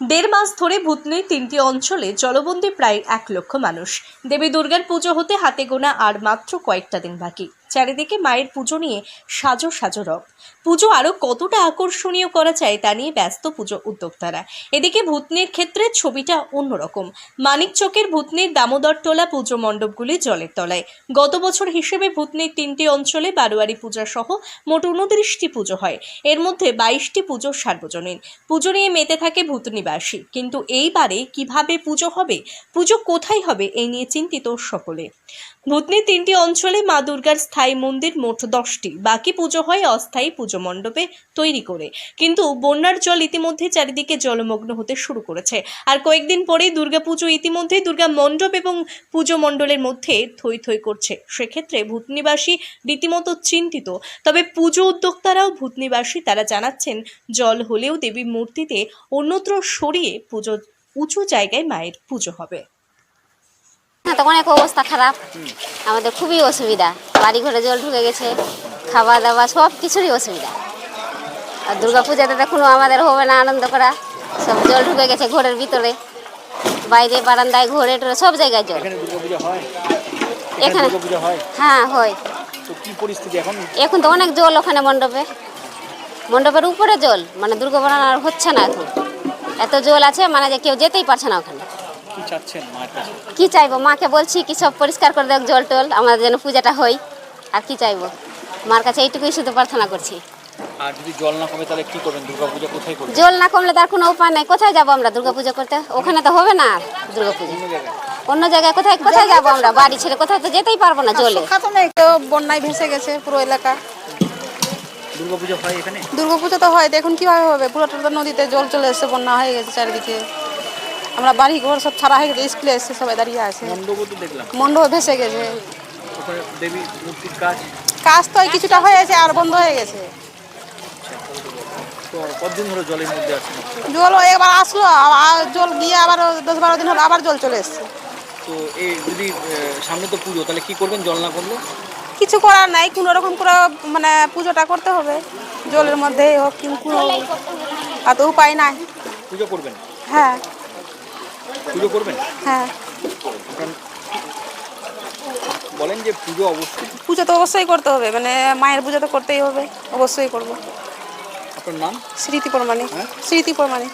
দেড় মাস ধরে ভূতনির তিনটি অঞ্চলে জলবন্দী প্রায় এক লক্ষ মানুষ। দেবী দুর্গার পুজো হতে হাতে গোনা আর মাত্র কয়েকটা দিন বাকি। চারিদিকে মায়ের পুজো নিয়ে সাজো সাজো রব। পুজো আরও কতটা আকর্ষণীয় করা যায় তা নিয়ে ব্যস্ত পুজো উদ্যোক্তারা। এদিকে ভূতনির ক্ষেত্রে ছবিটা অন্যরকম। মানিকচকের ভূতনির দামোদরটোলা পুজো মণ্ডপগুলি জলের তলায়। গত বছর হিসেবে ভূতনির তিনটি অঞ্চলে বারোয়ারি পূজা সহ মোট উনত্রিশটি পুজো হয়। এর মধ্যে বাইশটি পুজো সার্বজনীন। পুজো নিয়ে মেতে থাকে ভূতনিবাসী। কিন্তু এইবারে কীভাবে পুজো হবে? পুজো কোথায় হবে? এই নিয়ে চিন্তিত সকলে। ভূতনির তিনটি অঞ্চলে মা দুর্গার স্থায়ী মন্দির মোট দশটি। বাকি পুজো হয় অস্থায়ী পুজো মণ্ডপে তৈরি করে। কিন্তু বন্যার জল ইতিমধ্যে চারিদিকে জলমগ্ন হতে শুরু করেছে। আর কয়েকদিন পরেই দুর্গাপুজো ইতিমধ্যেই দুর্গা মণ্ডপ এবং পুজো মণ্ডলের মধ্যে থই থই করছে। সেক্ষেত্রে ভূতনিবাসী রীতিমতো চিন্তিত। তবে পুজো উদ্যোক্তারাও ভূতনিবাসী, তারা জানাচ্ছেন, জল হলেও দেবী মূর্তিতে অন্যত্র সরিয়ে পুজো উঁচু জায়গায় মায়ের পুজো হবে। তো অনেক অবস্থা খারাপ। আমাদের খুবই অসুবিধা। বাড়ি ঘরে জল ঢুকে গেছে খাওয়া দাওয়া সব কিছুরই অসুবিধা। আর দুর্গা পূজাতে দেখুন আমাদের হবে না আনন্দ করা। সব জল ঢুকে গেছে ঘরের ভিতরে। বাইরে বারান্দায় ঘরে টরে সব জায়গায় জল। এখানে হয়? হয়? তো এখন? তো অনেক জল ওখানে মণ্ডপে। মণ্ডপের উপরে জল। মানে দুর্গা আর হচ্ছে না এখন। এত জল আছে মানে যে কেউ যেতেই পারছে না ওখানে। কি চাচ্ছেন মায়ের কাছে? কি চাইব? মাকে বলছি কি সব পরিষ্কার করে দেখ জল টল আমাদের যেন পূজাটা হয় আর কি চাইব? মার কাছে এইটুকুই শুধু প্রার্থনা করছি। আর যদি জল না কমে তাহলে কি করবেন? দুর্গাপূজা কোথায় করবেন? জল না কমলে তার কোনো উপায় নাই। কোথায় যাব আমরা দুর্গাপূজা করতে? ওখানে তো হবে না দুর্গাপূজা। অন্য জায়গায়। অন্য জায়গায় কোথায় কোথায় যাব আমরা? বাড়ি ছেড়ে কোথাও তো যেতেই পারব না জলে। খাতো নেই তো বন্যায় ভেসে গেছে পুরো এলাকা। দুর্গাপূজা হয় এখানে? দুর্গাপুজো তো হয় দেখুন কীভাবে হবে। পুরোটা তো নদীতে জল চলে এসেছে বন্যা হয়ে গেছে চারিদিকে। আমরা বাড়ি ঘর সব ছাড়া হয়ে গেছে স্কুলে এসে সবাই দাঁড়িয়ে আছে। মণ্ডপ ভেসে গেছে। কাজ? তো কিছুটা হয়ে গেছে আর বন্ধ হয়ে গেছে। মধ্যে জল একবার আসলো জল গিয়ে আবার দশ বারো দিন হলো আবার জল চলে এসছে। তো এই যদি সামনে তো পুজো তাহলে কি করবেন? জল না করলে? কিছু করার নাই কোনো রকম করে মানে পুজোটা করতে হবে। জলের মধ্যেই হোক কিন্তু কোনো আর তো উপায় নাই। পুজো করবেন? হ্যাঁ। পুজো করবেন? হ্যাঁ। বলেন যে পুজো অবশ্যই। পুজো তো অবশ্যই করতে হবে মানে মায়ের পুজো তো করতেই হবে অবশ্যই করব। আপনার নাম? স্মৃতি প্রমাণিক হ্যাঁ? স্মৃতি প্রমাণিক।